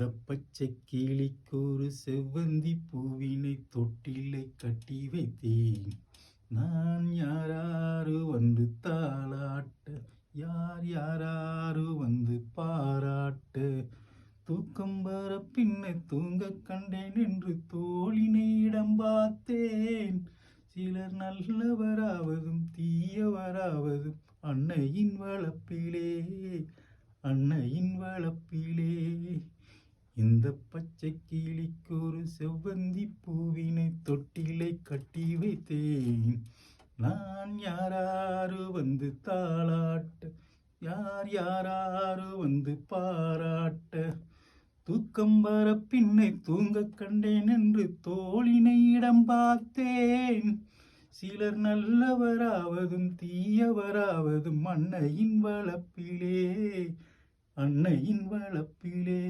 இந்த பச்சை கிளிக்கு ஒரு செவ்வந்தி பூவினை தொட்டிலை கட்டி வைத்தேன். நான் யாராரு வந்து தாளாட்ட யார் யாராரு வந்து பாராட்ட தூக்கம் வர பின்னை தூங்க கண்டேன் என்று தோழினை இடம் பார்த்தேன். சிலர் நல்லவராவதும் தீயவராவதும் அன்னையின் வளப்பிலே அன்னையின் வளப்பிலே. இந்த பச்சை கிளிக்கு ஒரு செவ்வந்தி பூவினை தொட்டிலை கட்டி வைத்தேன். நான் யாராரு வந்து தாளாட்ட யார் யாராரு வந்து பாராட்ட? தூக்கம் வர பின்னை தூங்க கண்டேன் என்று தோளினை இடம் பார்த்தேன். சிலர் நல்லவராவதும் தீயவராவதும் அன்னையின் வளப்பிலே அன்னையின் வளப்பிலே.